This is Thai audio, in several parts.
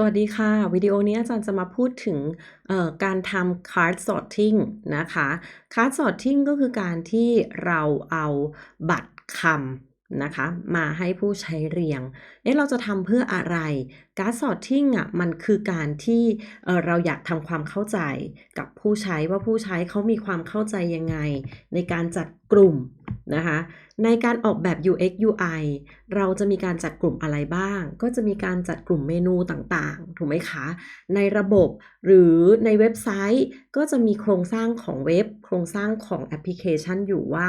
สวัสดีค่ะ วิดีโอนี้อาจารย์จะมาพูดถึงการทำ card sorting นะคะ card sorting ก็คือการที่เราเอาบัตรคำนะคะ มาให้ผู้ใช้เรียง เอ๊ะเราจะทำเพื่ออะไร card sorting อะมันคือการที่เเราอยากทำความเข้าใจกับผู้ใช้ว่าผู้ใช้เขามีความเข้าใจยังไง ในการจัดกลุ่ม นะคะ ในการออกแบบ UX UI เราจะมีการจัดกลุ่มอะไรบ้าง ก็จะมีการจัดกลุ่มเมนูต่างๆ ถูกไหมคะ ในระบบหรือในเว็บไซต์ก็จะมีโครงสร้างของเว็บ โครงสร้างของแอปพลิเคชันอยู่ว่า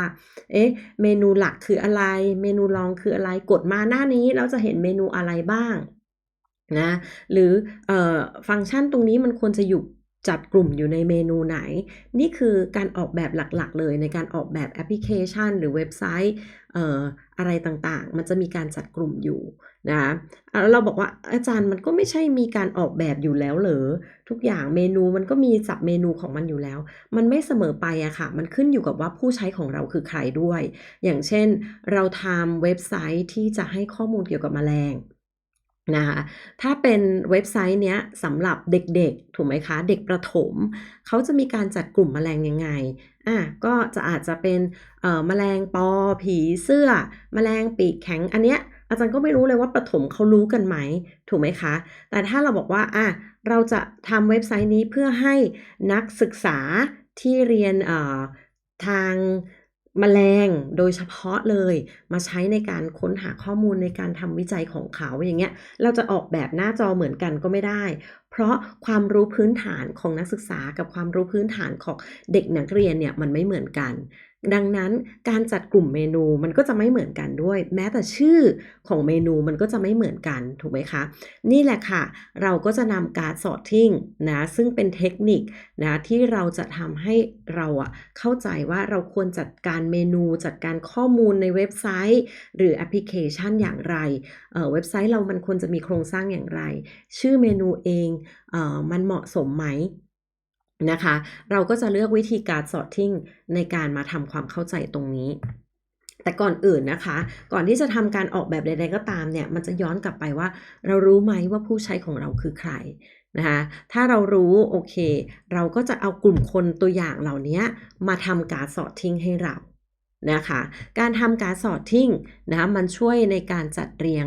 เอ๊ะ เมนูหลักคืออะไร เมนูรองคืออะไร กดมาหน้านี้เราจะเห็นเมนูอะไรบ้างนะ หรือออฟังก์ชันตรงนี้มันควรจะอยู่ จัดกลุ่มอยู่ในเมนูไหน นี่คือการออกแบบหลักๆ เลยในการออกแบบแอปพลิเคชัน หรือเว็บไซต์ออะไรต่างๆ มันจะมีการจัดกลุ่มอยู่นะคะอะเราบอกว่าอาจารย์มันก็ไม่ใช่มีการออกแบบอยู่แล้วเหรอทุกอย่างเมนูมันก็มีสับเมนูของมันอยู่แล้ว มันไม่เสมอไปอะค่ะ มันขึ้นอยู่กับว่าผู้ใช้ของเราคือใครด้วย อย่างเช่นเราทำเว็บไซต์ที่จะให้ข้อมูลเกี่ยวกับแมลง นะคะถ้าเป็นเว็บไซต์เนี้ยสำหรับเด็กๆ ถูกไหมคะ เด็กประถม เขาจะมีการจัดกลุ่มแมลงยังไงอะก็จะอาจจะเป็นเอ่อแมลงปอ ผีเสื้อแมลงปีกแข็ง อันเนี้ยอาจารย์ก็ไม่รู้เลยว่าประถมเขารู้กันไหม ถูกไหมคะ แต่ถ้าเราบอกว่าอะเราจะทำเว็บไซต์นี้เพื่อให้นักศึกษาที่เรียนเอ่อทาง มแมลงโดยเฉพาะเลยมาใช้ในการค้นหาข้อมูลในการทำวิจัยของเขาอย่างเงี้ยเราจะออกแบบหน้าจอเหมือนกันก็ไม่ได้ เพราะความรู้พื้นฐานของนักศึกษากับความรู้พื้นฐานของเด็กนักเรียนเนี่ยมันไม่เหมือนกัน ดังนั้นการจัดกลุ่มเมนูมันก็จะไม่เหมือนกันด้วย แม้แต่ชื่อของเมนูมันก็จะไม่เหมือนกันถูกไหมคะ นี่แหละค่ะ เราก็จะนำการ sorting นะซึ่งเป็นเทคนิคนะที่เราจะทำให้เราอะเข้าใจว่าเราควรจัดการเมนูจัดการข้อมูลในเว็บไซต์ หรือแอปพลิเคชันอย่างไรเอ่อเว็บไซต์เรามันควรจะมีโครงสร้างอย่างไร ชื่อเมนูเองมันเหมาะสมไหมนะคะ เราก็จะเลือกวิธีการ sorting ในการมาทำความเข้าใจตรงนี้แต่ก่อนอื่นนะคะ ก่อนที่จะทำการออกแบบใดๆก็ตามเนี่ย มันจะย้อนกลับไปว่า เรารู้ไหมว่าผู้ใช้ของเราคือใครนะคะ ถ้าเรารู้โอเค เราก็จะเอากลุ่มคนตัวอย่างเหล่านี้มาทำการ sorting ให้เรานะคะ การทำการ sorting นะคะมันช่วยในการจัดเรียง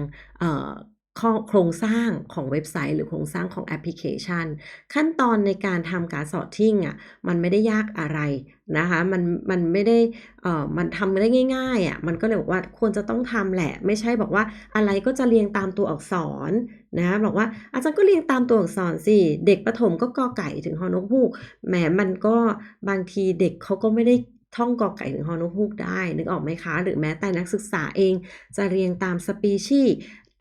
โครงสร้างของเว็บไซต์ หรือโครงสร้างของแอปพลิเคชัน ขั้นตอนในการทำการ sorting อะมันไม่ได้ยากอะไรนะคะมันมันไม่ได้เอ่อมันทำได้ง่ายๆอะมันก็เลยบอกว่าควรจะต้องทำแหละ ไม่ใช่บอกว่าอะไรก็จะเรียงตามตัวอักษรนะบอกว่าอาจารย์ก็เรียงตามตัวอักษรสิเด็กประถมก็กอไก่ถึงฮอนกฮูกแหมมันก็บางทีเด็กเขาก็ไม่ได้ท่องกอไก่ถึงฮอนกฮูกได้ นึกออกไหมคะ หรือแม้แต่นักศึกษาเองจะเรียงตามสปีชี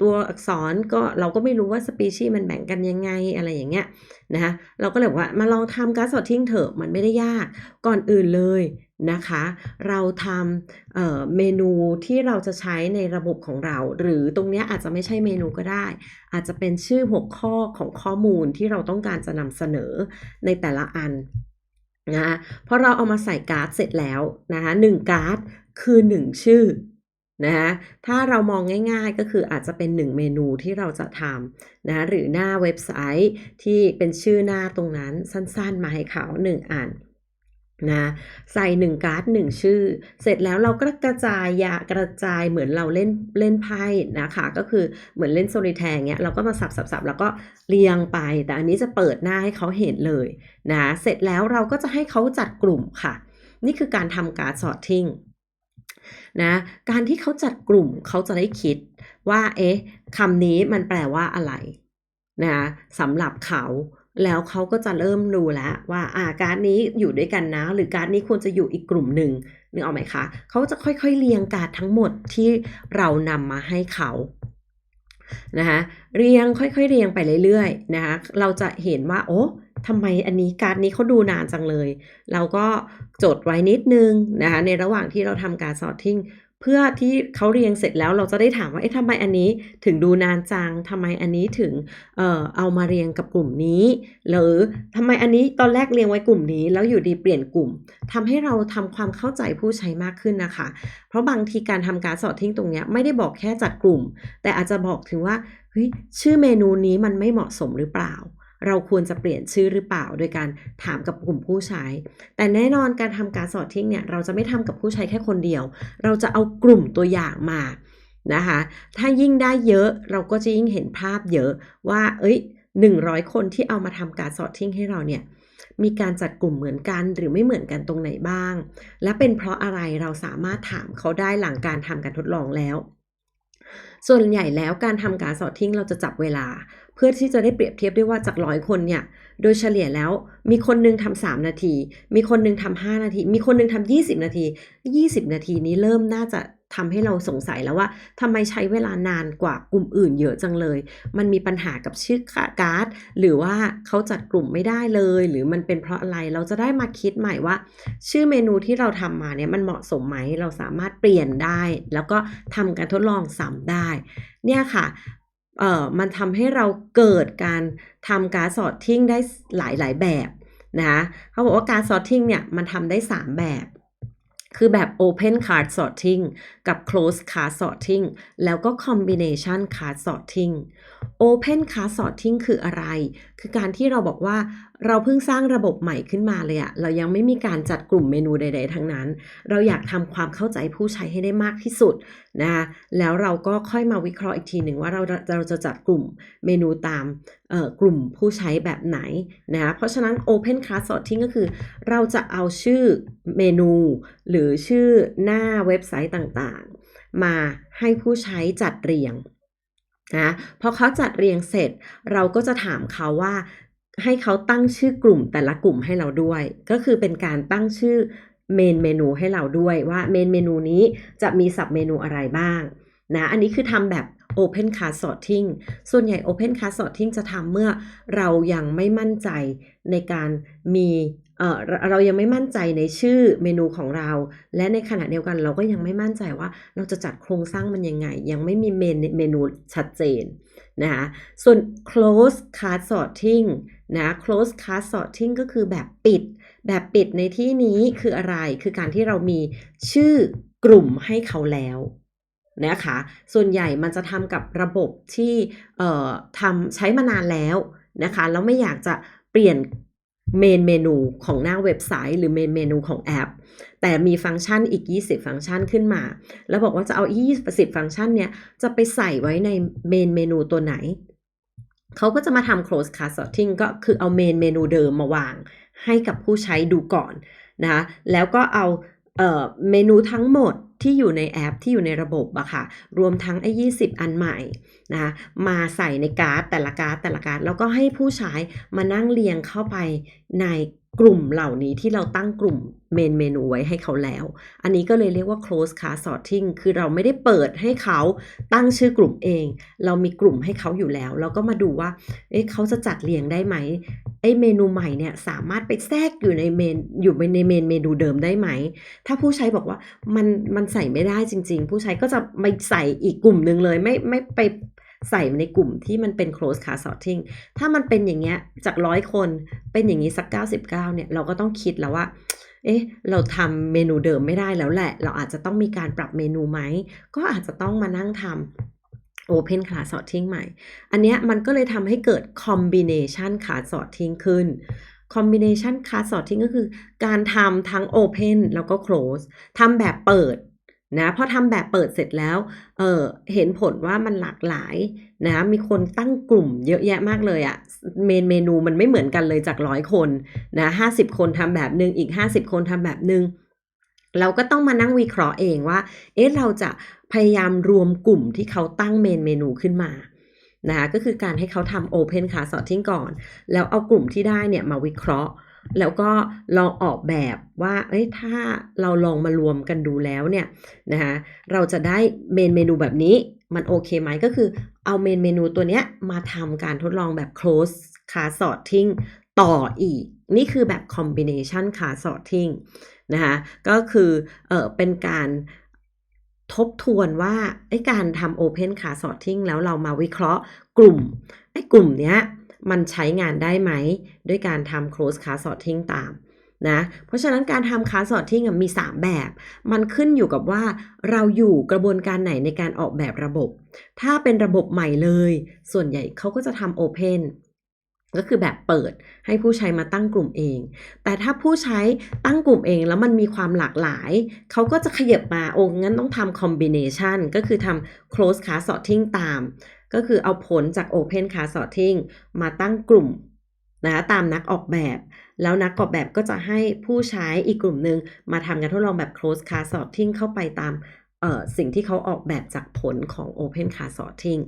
ตัวอักษรก็เราก็ไม่รู้ว่าสปีชีส์มันแบ่งกันยังไงอะไรอย่างเงี้ยนะคะเราก็เลยว่ามาลองทำการสอดทิ้งเถอะมันไม่ได้ยากก่อนอื่นเลยนะคะ เราทำเเมนูที่เราจะใช้ในระบบของเรา หรือตรงนี้อาจจะไม่ใช่เมนูก็ได้ อาจจะเป็นชื่อหัวข้อของข้อมูลที่เราต้องการจะนำเสนอในแต่ละอันนะคะพอเราเอามาใส่การ์ดเสร็จแล้วนะคะหนึ่งการ์ดคือหนึ่งชื่อ นะคะถ้าเรามองง่ายๆก็คืออาจจะเป็นหนึ่งเมนูที่เราจะทำนะหรือหน้าเว็บไซต์ที่เป็นชื่อหน้าตรงนั้นสั้นๆ มาให้เขาหนึ่งอันนะใส่หนึ่งการ์ดหนึ่งชื่อ เสร็จแล้วเราก็กระจายยากระจายเหมือนเราเล่นเล่นไพ่นะคะก็คือเหมือนเล่นโซลิแทงเงี้ยเราก็มาสับสับสับแล้วก็เรียงไป แต่อันนี้จะเปิดหน้าให้เขาเห็นเลยนะเสร็จแล้วเราก็จะให้เขาจัดกลุ่มค่ะ นี่คือการทำการ์ดสอร์ทิ้ง นะการที่เขาจัดกลุ่มเขาจะได้คิดว่าเอ๊ะคำนี้มันแปลว่าอะไรนะสำหรับเขาแล้วเขาก็จะเริ่มรู้แล้วว่าอ่าการนี้อยู่ด้วยกันนะ หรือการนี้ควรจะอยู่อีกกลุ่มหนึ่งนึกออกไหมคะเขาจะค่อยๆเรียงการทั้งหมดที่เรานำมาให้เขานะคะเรียงค่อยๆเรียงไปเรื่อยๆนะคะเราจะเห็นว่าโอ้ ทำไมอันนี้การ์ดนี้เขาดูนานจังเลย เราก็จดไว้นิดนึงนะคะในระหว่างที่เราทำการ sorting เพื่อที่เขาเรียงเสร็จแล้วเราจะได้ถามว่าเอ๊ะทำไมอันนี้ถึงดูนานจังทำไมอันนี้ถึงเอ่อเอามาเรียงกับกลุ่มนี้ หรือทำไมอันนี้ตอนแรกเรียงไว้กลุ่มนี้ แล้วอยู่ดีเปลี่ยนกลุ่มทำให้เราทำความเข้าใจผู้ใช้มากขึ้นนะคะ เพราะบางทีการทำการสอดทิ้งตรงเนี้ยไม่ได้บอกแค่จัดกลุ่ม แต่อาจจะบอกถึงว่าเฮ้ยชื่อเมนูนี้มันไม่เหมาะสมหรือเปล่า เราควรจะเปลี่ยนชื่อหรือเปล่า โดยการถามกับกลุ่มผู้ใช้ แต่แน่นอนการทำการสอดทิ้งเนี่ยเราจะไม่ทำกับผู้ใช้แค่คนเดียว เราจะเอากลุ่มตัวอย่างมานะคะ ถ้ายิ่งได้เยอะเราก็จะยิ่งเห็นภาพเยอะว่า เอ้ย 100 คนที่เอามาทำการสอดทิ้งให้เราเนี่ยมีการจัดกลุ่มเหมือนกันหรือไม่เหมือนกันตรงไหนบ้าง และเป็นเพราะอะไรเราสามารถถามเขาได้หลังการทำการทดลองแล้ว ส่วนใหญ่แล้วการทำการสอดทิ้งเราจะจับเวลา เพื่อที่จะได้เปรียบเทียบได้ว่าจากร้อยคนเนี่ยโดยเฉลี่ยแล้วมีคนหนึงทำสามนาที มีคนหนึงทำห้านาที มีคนหนึงทำยี่สิบนาทียี่สิบนาทีนี้เริ่มน่าจะทำให้เราสงสัยแล้วว่าทำไมใช้เวลานานกว่ากลุ่มอื่นเยอะจังเลย มันมีปัญหากับชื่อการ์ด หรือว่าเขาจัดกลุ่มไม่ได้เลย หรือมันเป็นเพราะอะไรเราจะได้มาคิดใหม่ว่า ชื่อเมนูที่เราทำมาเนี่ยมันเหมาะสมไหมเราสามารถเปลี่ยนได้ แล้วก็ทำการทดลองซ้ำได้ เนี่ยค่ะ เอ่อมันทำให้เราเกิดการทำการสอดทิ้งได้หลายหลายๆแบบนะคะเขาบอกว่าการสอดทิ้งเนี่ยมันทำได้ 3 แบบ คือแบบ Open Card Sorting กับ Close Card Sorting แล้วก็ Combination Card Sorting Open Card Sorting คืออะไร คือการที่เราบอกว่า เราเพิ่งสร้างระบบใหม่ขึ้นมาเลยอะเรายังไม่มีการจัดกลุ่มเมนูใด ๆ ทั้งนั้น เราอยากทำความเข้าใจผู้ใช้ให้ได้มากที่สุดนะคะแล้วเราก็ค่อยมาวิเคราะห์อีกทีหนึ่งว่าเราเราจะจัดกลุ่มเมนูตามกลุ่มผู้ใช้แบบไหนนะคะเพราะฉะนั้น Open Class Sorting ก็คือ เราจะเอาชื่อเมนู หรือชื่อหน้าเว็บไซต์ต่างๆ มาให้ผู้ใช้จัดเรียงนะพอเขาจัดเรียงเสร็จ เราก็จะถามเขาว่า ให้เขาตั้งชื่อกลุ่มแต่ละกลุ่มให้เราด้วย ก็คือเป็นการตั้งชื่อเมนเมนูให้เราด้วยว่าเมนเมนูนี้จะมีสับเมนูอะไรบ้างนะอันนี้คือทำแบบ Open Card Sorting ส่วนใหญ่ Open Card Sorting จะทำเมื่อเรายังไม่มั่นใจในการมีเออเราเรายังไม่มั่นใจในชื่อเมนูของเรา และในขณะเดียวกันเราก็ยังไม่มั่นใจว่าเราจะจัดโครงสร้างมันยังไง ยังไม่มีเมนเมนูชัดเจนนะคะส่วน close card sorting นะ close card sorting ก็คือแบบปิด แบบปิดในที่นี้คืออะไร คือการที่เรามีชื่อกลุ่มให้เขาแล้วนะคะ ส่วนใหญ่มันจะทำกับระบบที่เอ่อทำใช้มานานแล้วนะคะ แล้วไม่อยากจะเปลี่ยนเมนเมนูของหน้าเว็บไซต์ หรือเมนเมนูของแอป แต่มีฟังก์ชันอีก 20 ฟังก์ชันขึ้นมา แล้วบอกว่าจะเอา 20 ฟังก์ชันเนี้ยจะไปใส่ไว้ในเมนเมนูตัวไหน เขาก็จะมาทำ close card sorting ก็คือเอาเมนเมนูเดิมมาวาง ให้กับผู้ใช้ดูก่อนนะคะแล้วก็เอาเมนูทั้งหมดที่อยู่ในแอปที่อยู่ในระบบอะค่ะ รวมทั้งไอ้20อันใหม่นะคะมาใส่ในการ์ดแต่ละการ์ดแต่ละการ์ดแล้วก็ให้ผู้ใช้มานั่งเรียงเข้าไปใน กลุ่มเหล่านี้ที่เราตั้งกลุ่มเมนเมนูไว้ให้เขาแล้ว อันนี้ก็เลยเรียกว่า close card sorting คือเราไม่ได้เปิดให้เขาตั้งชื่อกลุ่มเอง เรามีกลุ่มให้เขาอยู่แล้ว เราก็มาดูว่าเอ๊ะเขาจะจัดเรียงได้ไหมไอ้เมนูใหม่เนี่ยสามารถไปแทรกอยู่ในเมนอยู่ในเมนเมนูเดิมได้ไหม ถ้าผู้ใช้บอกว่ามันมันใส่ไม่ได้จริง ๆ ผู้ใช้ก็จะไปใส่อีกกลุ่มหนึ่งเลยไม่ไม่ไป ใส่ในกลุ่มที่มันเป็น close card sorting ถ้ามันเป็นอย่างเงี้ยจากร้อยคนเป็นอย่างนี้สัก 99 เนี่ยเราก็ต้องคิดแล้วว่าเอ๊ะ เราทำเมนูเดิมไม่ได้แล้วแหละ เราอาจจะต้องมีการปรับเมนูไหม ก็อาจจะต้องมานั่งทำ Open Class Sorting ใหม่ อันเนี้ยมันก็เลยทำให้เกิด Combination Class Sorting ขึ้น Combination Class Sorting ก็คือการทำทั้ง Open แล้วก็ Close ทำแบบเปิด นะพอทำแบบเปิดเสร็จแล้วเออเห็นผลว่ามันหลากหลายนะมีคนตั้งกลุ่มเยอะแยะมากเลยอะเมนเมนูมันไม่เหมือนกันเลยจากร้อยคนนะห้าสิบคนทำแบบหนึ่งอีกห้าสิบคนทำแบบหนึ่งเราก็ต้องมานั่งวิเคราะห์เองว่า เอ๊ะเราจะพยายามรวมกลุ่มที่เขาตั้งเมนเมนูขึ้นมานะคะก็คือการให้เขาทำ Open Class Sorting ก่อน แล้วเอากลุ่มที่ได้เนี่ยมาวิเคราะห์ แล้วก็ลองออกแบบว่า เอ้ย ถ้าเราลองมารวมกันดูแล้วเนี่ยนะคะเราจะได้เมนเมนูแบบนี้มันโอเคไหมก็คือเอาเมนเมนูตัวเนี้ยมาทำการทดลองแบบ close card sorting ต่ออีก นี่คือแบบ combination card sorting นะคะก็คือเออเป็นการทบทวนว่าไอ้การทำ Open Card Sorting แล้วเรามาวิเคราะห์กลุ่มไอ้กลุ่มเนี้ย มันใช้งานได้ไหม ด้วยการทำ Close Card Sorting ตามนะเพราะฉะนั้นการทำ Card Sorting มี 3 แบบ มันขึ้นอยู่กับว่าเราอยู่กระบวนการไหนในการออกแบบระบบ ถ้าเป็นระบบใหม่เลย ส่วนใหญ่เขาก็จะทำ Open ก็คือแบบเปิดให้ผู้ใช้มาตั้งกลุ่มเอง แต่ถ้าผู้ใช้ตั้งกลุ่มเองแล้วมันมีความหลากหลาย เขาก็จะขยับมา โอ้งั้นต้องทำ combination ก็คือทำ close card sorting ตาม ก็คือเอาผลจาก open c a r sorting มาตั้งกลุ่มนะตามนักออกแบบ แล้วนักออกแบบก็จะให้ผู้ใช้อีกกลุ่มหนึ่งมาทำการทดลองแบบ close c a r sorting เข้าไปตามสิ่งที่เขาออกแบบจากผลของ open c a r sorting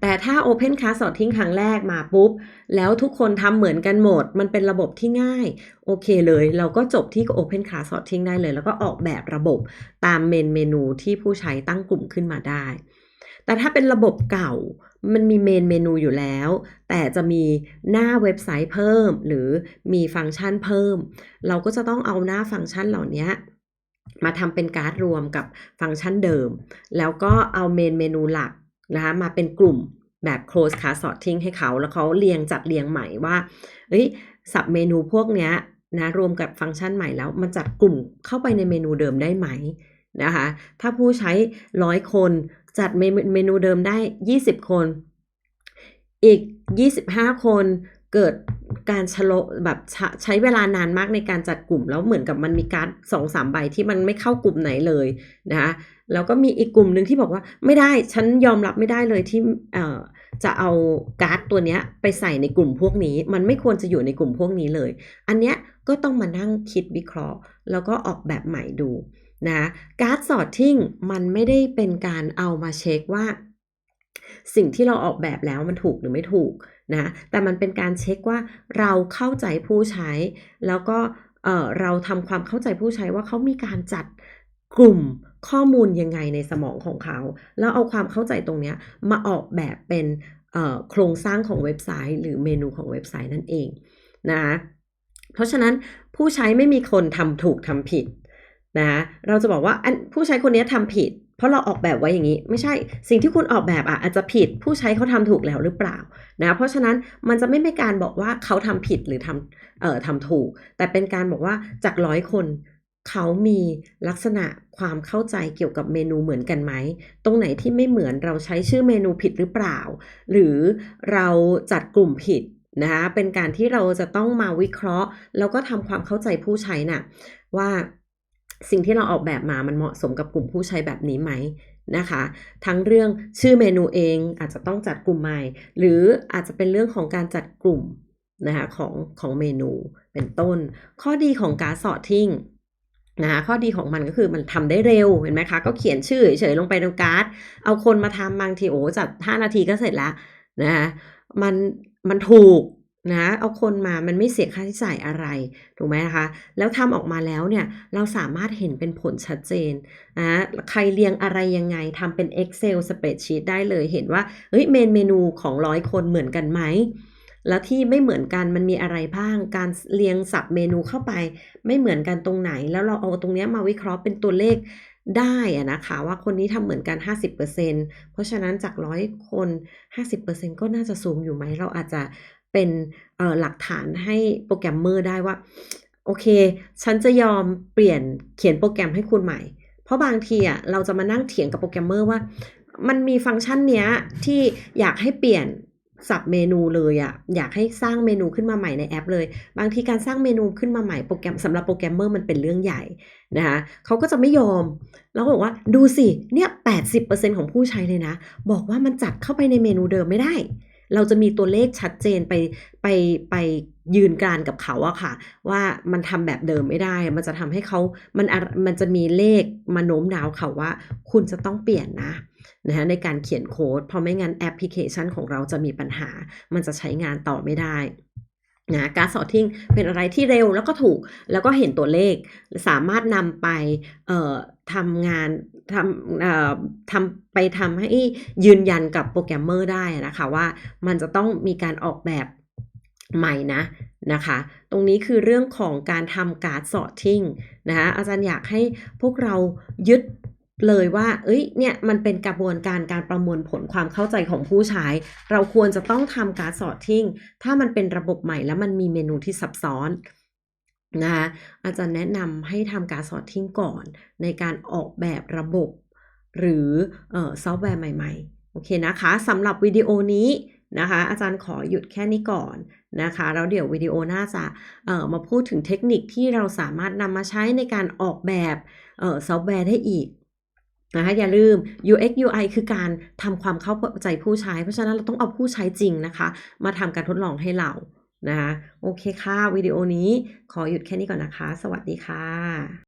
แต่ถ้า Open Class Sorting ครั้งแรกมาปุ๊บ แล้วทุกคนทำเหมือนกันหมด มันเป็นระบบที่ง่าย โอเคเลย เราก็จบที่ Open Class Sorting ได้เลย แล้วก็ออกแบบระบบตามเมนเมนูที่ผู้ใช้ตั้งกลุ่มขึ้นมาได้ แต่ถ้าเป็นระบบเก่ามันมีเมนเมนูอยู่แล้ว แต่จะมีหน้าเว็บไซต์เพิ่ม หรือมีฟังก์ชันเพิ่ม เราก็จะต้องเอาหน้าฟังก์ชันเหล่านี้มาทำเป็นการ์ดรวมกับฟังก์ชันเดิม แล้วก็เอาเมนเมนูหลักนะคะมาเป็นกลุ่มแบบ close card sorting ให้เขา แล้วเขาเรียงจัดเรียงใหม่ว่าเฮ้ยสับเมนูพวกเนี้ยนะรวมกับฟังก์ชันใหม่แล้ว มันจัดกลุ่มเข้าไปในเมนูเดิมได้ไหมนะคะ ถ้าผู้ใช้ร้อยคน จัดเมนูเดิมได้ 20 คน อีก 25 คนเกิดการชะโลแบบใช้เวลานานมากในการจัดกลุ่ม แล้วเหมือนกับมันมีการสองสามใบที่มันไม่เข้ากลุ่มไหนเลยนะคะแล้วก็มีอีกกลุ่มหนึ่งที่บอกว่าไม่ได้ฉันยอมรับไม่ได้เลยที่เอ่อจะเอาการ์ดตัวเนี้ยไปใส่ในกลุ่มพวกนี้ มันไม่ควรจะอยู่ในกลุ่มพวกนี้เลย อันเนี้ยก็ต้องมานั่งคิดวิเคราะห์ แล้วก็ออกแบบใหม่ดู นะการ์ดสอร์ทิ้งมันไม่ได้เป็นการเอามาเช็คว่า สิ่งที่เราออกแบบแล้วมันถูกหรือไม่ถูกนะแต่มันเป็นการเช็คว่าเราเข้าใจผู้ใช้ แล้วก็เออเราทำความเข้าใจผู้ใช้ว่าเขามีการจัดกลุ่มข้อมูลยังไงในสมองของเขา แล้วเอาความเข้าใจตรงนี้มาออกแบบเป็นโครงสร้างของเว็บไซต์ หรือเมนูของเว็บไซต์นั่นเองนะเพราะฉะนั้นผู้ใช้ไม่มีคนทำถูกทำผิด นะเราจะบอกว่าอันผู้ใช้คนนี้ทำผิด เพราะเราออกแบบไว้อย่างนี้ ไม่ใช่สิ่งที่คุณออกแบบอะอาจจะผิดผู้ใช้เขาทำถูกแล้วหรือเปล่านะเพราะฉะนั้นมันจะไม่เป็นการบอกว่าเขาทำผิดหรือทำเอ่อทำถูก แต่เป็นการบอกว่าจากร้อยคนเขามีลักษณะความเข้าใจเกี่ยวกับเมนูเหมือนกันไหม ตรงไหนที่ไม่เหมือนเราใช้ชื่อเมนูผิดหรือเปล่า หรือเราจัดกลุ่มผิดนะคะเป็นการที่เราจะต้องมาวิเคราะห์ แล้วก็ทำความเข้าใจผู้ใช้น่ะว่า สิ่งที่เราออกแบบมามันเหมาะสมกับกลุ่มผู้ใช้แบบนี้ไหมนะคะ ทั้งเรื่องชื่อเมนูเองอาจจะต้องจัดกลุ่มใหม่ หรืออาจจะเป็นเรื่องของการจัดกลุ่มนะคะของของเมนูเป็นต้น ข้อดีของการสอดทิ้งนะคะข้อดีของมันก็คือมันทำได้เร็วเห็นไหมคะ ก็เขียนชื่อเฉยๆลงไปในการ์ด เอาคนมาทำบางทีโอ้จัด 5 นาทีก็เสร็จแล้วนะคะมันมันถูก นะเอาคนมามันไม่เสียค่าใช้จ่ายอะไรถูกไหมนะคะ แล้วทำออกมาแล้วเนี่ยเราสามารถเห็นเป็นผลชัดเจนนะใครเรียงอะไรยังไงทำเป็น Excel spreadsheet ได้เลยเห็นว่าเฮ้ยเมนเมนูของร้อยคนเหมือนกันไหมแล้วที่ไม่เหมือนกันมันมีอะไรบ้าง การเรียงสับเมนูเข้าไป ไม่เหมือนกันตรงไหน แล้วเราเอาตรงนี้มาวิเคราะห์เป็นตัวเลขได้อะนะคะ ว่าคนนี้ทำเหมือนกัน 50%เพราะฉะนั้นจากร้อยคน 50%ก็น่าจะสูงอยู่ไหม เราอาจจะ เป็นหลักฐานให้โปรแกรมเมอร์ได้ว่า โอเค ฉันจะยอมเปลี่ยนเขียนโปรแกรมให้คุณใหม่ เพราะบางทีอะเราจะมานั่งเถียงกับโปรแกรมเมอร์ว่า มันมีฟังก์ชันเนี้ยที่อยากให้เปลี่ยนสับเมนูเลยอะอยากให้สร้างเมนูขึ้นมาใหม่ในแอปเลย บางทีการสร้างเมนูขึ้นมาใหม่โปรแกรมสำหรับโปรแกรมเมอร์มันเป็นเรื่องใหญ่นะคะเขาก็จะไม่ยอม แล้วบอกว่าดูสิเนี่ยแปดสิบเปอร์เซ็นของผู้ใช้เลยนะ บอกว่ามันจัดเข้าไปในเมนูเดิมไม่ได้ เราจะมีตัวเลขชัดเจนไปไปไปยืนกรานกับเขาอะค่ะ ว่ามันทำแบบเดิมไม่ได้ มันจะทำให้เขามันมันจะมีเลขมาโน้มน้าวเขาว่า คุณจะต้องเปลี่ยนนะนะในการเขียนโค้ดเพราะไม่งั้นแอปพลิเคชันของเราจะมีปัญหา มันจะใช้งานต่อไม่ได้นะการสอดทิ้งเป็นอะไรที่เร็วแล้วก็ถูกแล้วก็เห็นตัวเลขสามารถนำไป ทำงานทำทำไปทำให้ยืนยันกับโปรแกรมเมอร์ได้นะคะว่ามันจะต้องมีการออกแบบใหม่นะนะคะ ตรงนี้คือเรื่องของการทำการสอดทิ้งนะคะอาจารย์อยากให้พวกเรายึดเลยว่า เอ้ย เนี่ย มันเป็นกระบวนการการประมวลผลความเข้าใจของผู้ใช้ เราควรจะต้องทำการ sorting ถ้ามันเป็นระบบใหม่แล้วมันมีเมนูที่ซับซ้อน นะคะอาจารย์แนะนำให้ทำการ sorting ก่อนในการออกแบบระบบ หรือซอฟต์แวร์ใหม่ๆ โอเคนะคะสำหรับวิดีโอนี้นะคะ อาจารย์ขอหยุดแค่นี้ก่อนนะคะ แล้วเดี๋ยววิดีโอหน้าจะมาพูดถึงเทคนิคที่เราสามารถนำมาใช้ในการออกแบบซอฟต์แวร์ได้อีกนะคะอย่าลืม UX UI คือการทำความเข้าใจผู้ใช้ เพราะฉะนั้นเราต้องเอาผู้ใช้จริงนะคะ มาทำการทดลองให้เรา นะคะโอเคค่ะ วิดีโอนี้ขอหยุดแค่นี้ก่อนนะคะ สวัสดีค่ะ